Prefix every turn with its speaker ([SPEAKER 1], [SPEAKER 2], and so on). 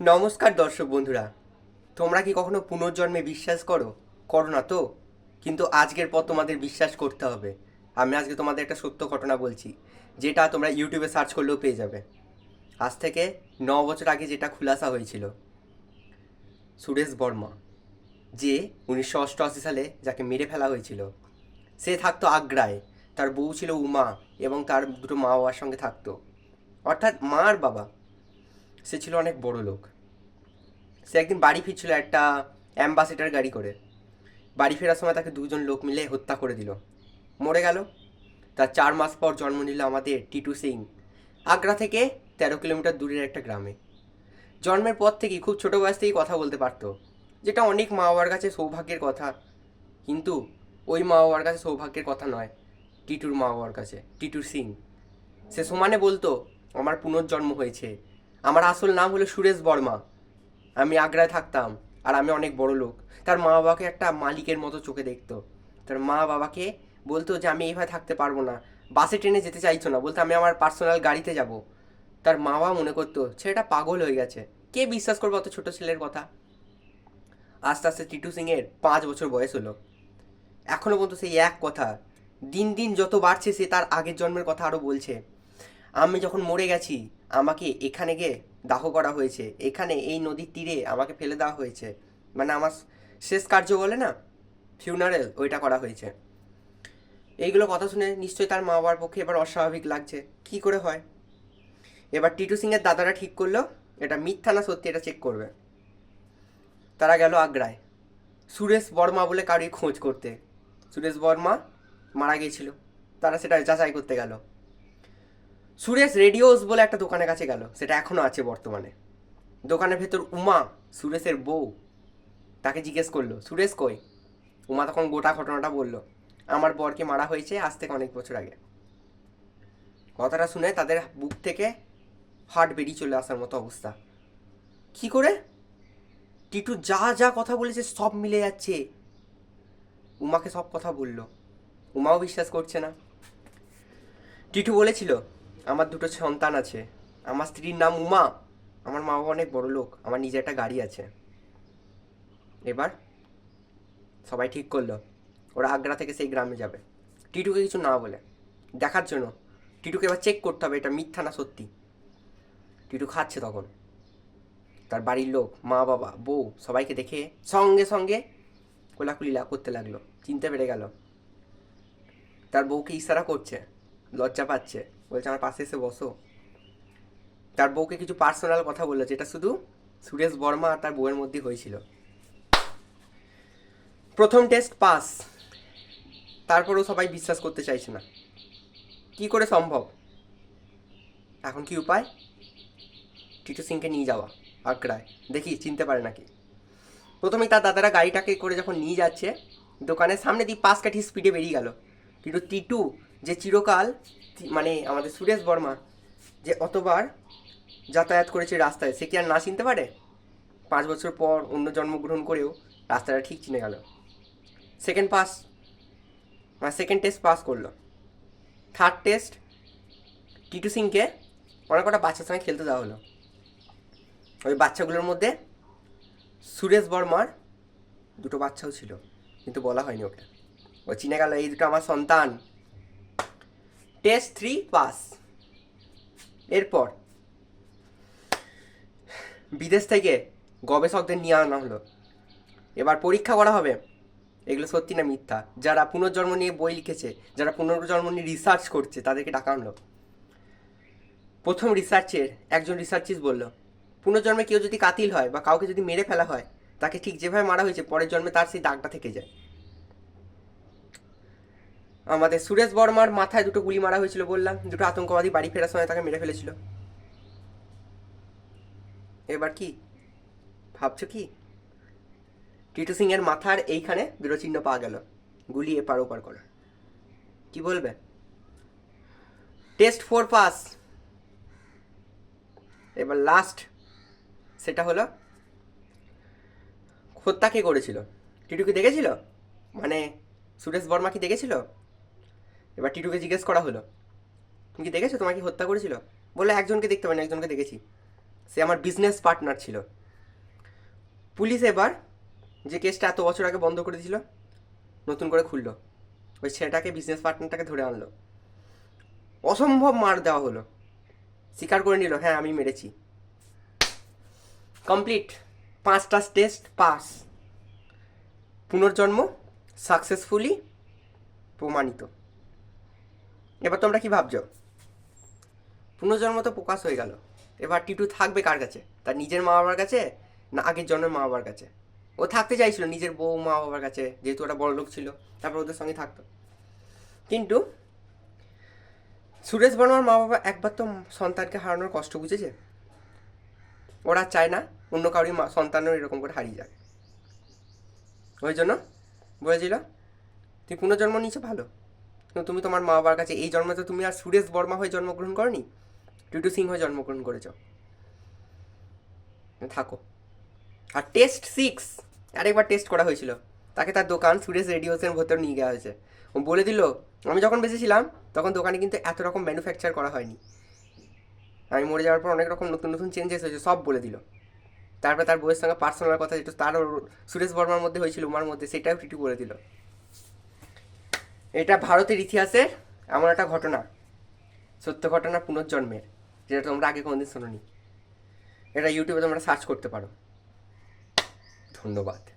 [SPEAKER 1] নমস্কার দর্শক বন্ধুরা। তোমরা কি কখনো পুনর্জন্মে বিশ্বাস করো? করো না তো? কিন্তু আজকের পর তোমাদের বিশ্বাস করতে হবে। আমি আজকে তোমাদের একটা সত্য ঘটনা বলছি, যেটা তোমরা ইউটিউবে সার্চ করলেও পেয়ে যাবে। আজ থেকে ন বছর আগে যেটা খুলাসা হয়েছিল, সুরেশ বর্মা, যে উনিশশো অষ্টআশি সালে যাকে মেরে ফেলা হয়েছিল, সে থাকতো আগ্রায়। তার বউ ছিল উমা এবং তার দুটো মা বাবার সঙ্গে থাকতো। অর্থাৎ মা আর বাবা। সে ছিল অনেক বড় লোক। সে একদিন বাড়ি ফিরছিল একটা অ্যাম্বাসেডার গাড়ি করে। বাড়ি ফেরার সময় তাকে দুজন লোক মিলে হত্যা করে দিল। মরে গেল। তার চার মাস পর জন্ম নিল আমাদের টিটু সিং, আগ্রা থেকে তেরো কিলোমিটার দূরের একটা গ্রামে। জন্মের পর থেকেই খুব ছোটো বয়স থেকেই কথা বলতে পারতো, যেটা অনেক মা বাবার কাছে সৌভাগ্যের কথা। কিন্তু ওই মা বাবার কাছে সৌভাগ্যের কথা নয়, টিটুর মা বাবার কাছে, টিটুর সিং। সে সমানে বলতো, আমার পুনর্জন্ম হয়েছে আমার আসল নাম হলো সুরেশ বর্মা। আমি আগ্রায় থাকতাম আর আমি অনেক বড় লোক। তার মা বাবাকে একটা মালিকের মতো চোখে দেখতো। তার মা বাবাকে বলতো যে, আমি এইভাবে থাকতে পারব না। বাসে ট্রেনে যেতে চাইছো না। বলতো, আমি আমার পার্সোনাল গাড়িতে যাব। তার মা বাবা মনে করতো, ছেলেটা পাগল হয়ে গেছে। কে বিশ্বাস করবে অত ছোট ছেলের কথা? আস্তে আস্তে টিটু সিংয়ের পাঁচ বছর বয়স হলো। এখনও পর্যন্ত সেই এক কথা, দিন দিন যত বাড়ছে, সে তার আগের জন্মের কথা আরও বলছে। আমি যখন মরে গেছি, আমাকে এখানে গিয়ে দাহ করা হয়েছে। এখানে এই নদীর তীরে আমাকে ফেলে দেওয়া হয়েছে। মানে আমার শেষ কার্য বলে না? ফিউনারেল ওইটা করা হয়েছে। এইগুলো কথা শুনে নিশ্চয়ই তার মা বাবার পক্ষে এবার অস্বাভাবিক লাগছে। কি করে হয়? এবার টিটু সিংয়ের দাদারা ঠিক করল, এটা মিথ্যা না সত্যি এটা চেক করবে। তারা গেল আগ্রায়। সুরেশ বর্মা বলে কারোর খোঁজ করতে। সুরেশ বর্মা মারা গিয়েছিল। তারা সেটা যাচাই করতে গেল। সুরেশ রেডিওস বলে একটা দোকানের কাছে গেল। সেটা এখনও আছে বর্তমানে। দোকানের ভেতর উমা, সুরেশের বউ। তাকে জিজ্ঞেস করল, সুরেশ কই? উমা তখন গোটা ঘটনাটা বলল, আমার বরকে মারা হয়েছে আজ থেকে অনেক বছর আগে। কথাটা শুনে তাদের বুক থেকে হার্ট বেরিয়ে চলে আসার মতো অবস্থা। কি করে? টিটু যা যা কথা বলেছে সব মিলে যাচ্ছে। উমাকে সব কথা বলল। উমাও বিশ্বাস করছে না। টিটু বলেছিল আমার দুটো সন্তান আছে। আমার স্ত্রীর নাম উমা। আমার মা বাবা অনেক বড় লোক। আমার নিজে একটা গাড়ি আছে। এবার সবাই ঠিক করল। ওরা আগ্রা থেকে সেই গ্রামে যাবে। টিটুকে কিছু না বলে। দেখার জন্য। টিটুকে এবার চেক করতে হবে এটা মিথ্যা না সত্যি। টিটু খাচ্ছে তখন। তার বাড়ির লোক, মা বাবা, বউ সবাইকে দেখে সঙ্গে সঙ্গে কোলাকুলিলা করতে লাগল। চিনতে পেরে গেল। তার বউকে ইশারা করছে। লজ্জা পাচ্ছে। বলছে, আমার পাশে এসে বসো। তার বউকে কিছু পার্সোনাল কথা বলল, যেটা শুধু সুরেশ বর্মা আর তার বউয়ের মধ্যে হয়েছিল। প্রথম টেস্ট পাস তারপরেও সবাই বিশ্বাস করতে চাইছে না। কি করে সম্ভব? এখন কি উপায়? টিটু সিংকে নিয়ে যাওয়া, আগ্রায়। দেখি, চিনতে পারে নাকি। প্রথমেই তার দাদারা গাড়িটাকে করে যখন নিয়ে যাচ্ছে, দোকানের সামনে দিয়ে পাশ কাঠি স্পিডে বেরিয়ে গেল। কিন্তু টিটু যে চিরকাল মানে আমাদের সুরেশ বর্মা যে অতবার যাতায়াত করেছে রাস্তায়, সে কি আর না চিনতে পারে? পাঁচ বছর পর অন্য জন্মগ্রহণ করেও রাস্তাটা ঠিক চিনে গেল। সেকেন্ড পাস মানে সেকেন্ড টেস্ট পাস করল। থার্ড টেস্ট টিটু সিংকে অনেক কটা বাচ্চার সঙ্গে খেলতে দেওয়া হলো। ওই বাচ্চাগুলোর মধ্যে সুরেশ বর্মার দুটো বাচ্চাও ছিল, কিন্তু বলা হয়নি ওকে। ও চিনে গেল, এই দুটো আমার সন্তান। টেস্ট থ্রি পাস এরপর, বিদেশ থেকে গবেষকদের নিয়ে আনা হলো। এবার পরীক্ষা করা হবে। এগুলো সত্যি না মিথ্যা? যারা পুনর্জন্ম নিয়ে বই লিখেছে, যারা পুনর্জন্ম নিয়ে রিসার্চ করছে, তাদেরকে ডাকা আনলো প্রথম রিসার্চের একজন রিসার্চিস্ট বলল, পুনর্জন্মে কেউ যদি কাতিল হয় বা কাউকে যদি মেরে ফেলা হয়, তাকে ঠিক যেভাবে মারা হয়েছে, পরের জন্মে তার সেই দাগটা থেকে যায়। আমাদের সুরেশ বর্মার মাথায় দুটো গুলি মারা হয়েছিল বললাম, দুটো আতঙ্কবাদী বাড়ি ফেরার সময় তাকে মেরে ফেলেছিল। এবার কি? ভাবছ কি? টিটু সিং এর মাথার এইখানে দুটো পাওয়া গেল। গুলি এপার ওপার করে। কি বলবে? Test four pass. এবার লাস্ট সেটা হলো, হত্যা কে করেছিল? টিটু কি দেখেছিল? মানে সুরেশ বর্মা কি দেখেছিল? এবার টিটুকে জিজ্ঞেস করা হলো, তুমি কি দেখেছ তোমাকে হত্যা করেছিল? বলল, একজনকে দেখতে পারি একজনকে দেখেছি। সে আমার বিজনেস পার্টনার ছিল। পুলিশ এবার যে কেসটা এত বছর আগে বন্ধ করে দিয়েছিল, নতুন করে খুললো। ওই ছেলেটাকে বিজনেস পার্টনারটাকে ধরে আনলো। অসম্ভব মার দেওয়া হলো। স্বীকার করে নিল হ্যাঁ আমি মেরেছি। কমপ্লিট পাঁচটা টেস্ট পাস পুনর্জন্ম সাকসেসফুলি প্রমাণিত। এবার তোমরা কি ভাবছ? পুনর্জন্ম তো প্রকাশ হয়ে গেল। এবার টিটু থাকবে কার কাছে? তার নিজের মা বাবার কাছে না আগের জন্মের মা বাবার কাছে? ও থাকতে চাইছিল নিজের বউ মা বাবার কাছে, যেহেতু ওটা বড় লোক ছিল, তারপর ওদের সঙ্গে থাকতো। কিন্তু সুরেশ বর্মার মা বাবা একবার তো সন্তানকে হারানোর কষ্ট বুঝেছে? ওরা চায় না অন্য কারোর সন্তানও এরকম করে হারিয়ে যাক। ওই জন্য বলেছিল, তুই পুনর্জন্ম নিয়েছো, ভালো। তুমি তোমার মা বাবার কাছে এই জন্মে তো তুমি আর সুরেশ বর্মা হয়ে জন্মগ্রহণ করনি? টুটু সিং হয়ে জন্মগ্রহণ করেছ। থাকো। আর টেস্ট সিক্স, আরেকবার টেস্ট করা হয়েছিল। তাকে তার দোকান সুরেশ রেডিওসের ভেতর নিয়ে যাওয়া হয়েছে। ও বলে দিল, আমি যখন বেঁচেছিলাম তখন দোকানে কিন্তু এত রকম ম্যানুফ্যাকচার করা হয়নি। আমি মরে যাওয়ার পর অনেক রকম নতুন নতুন চেঞ্জেস হয়েছে, সব বলে দিল। তারপরে তার বইয়ের সঙ্গে পার্সোনাল কথা যেটা তার সুরেশ বর্মার মধ্যে হয়েছিল, উমার মধ্যে, সেটাও টিটু বলে দিল। এটা ভারতের ইতিহাসের এমন একটা ঘটনা, সত্য ঘটনা পুনর্জন্মের, যেটা তোমরা আগে কোনোদিন শোনোনি। এটা ইউটিউবে তোমরা সার্চ করতে পারো। ধন্যবাদ।